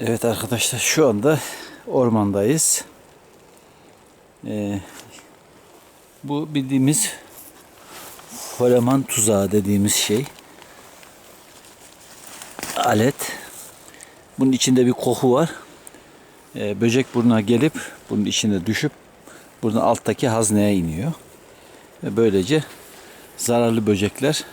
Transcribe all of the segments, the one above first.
Evet arkadaşlar şu anda ormandayız. Ee, bu bildiğimiz Foleman tuzağı dediğimiz şey. Alet. Bunun içinde bir koku var. Ee, böcek burnuna gelip bunun içine düşüp buradan alttaki hazneye iniyor. Ve böylece zararlı böceklerden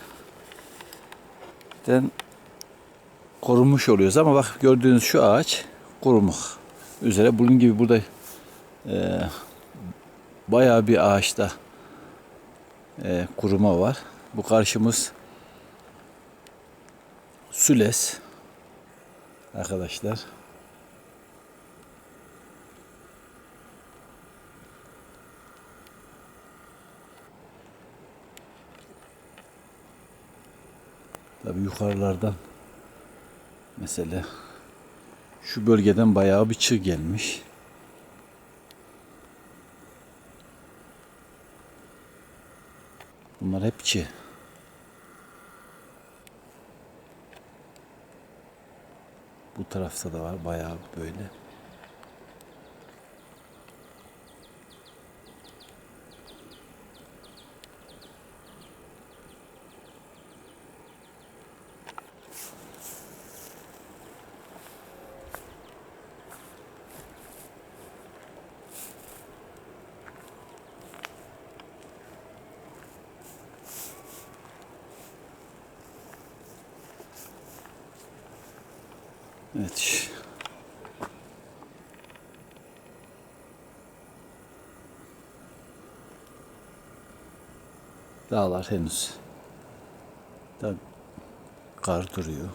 korunmuş oluyoruz. Ama bak gördüğünüz şu ağaç kurumuk üzere. Bunun gibi burada e, bayağı bir ağaçta e, kuruma var. Bu karşımız Süles arkadaşlar. Tabii yukarılardan mesela şu bölgeden bayağı bir çığ gelmiş. Bunlar hep çığ. Bu tarafta da var bayağı böyle. Evet. Dağlar henüz. Da kar duruyor.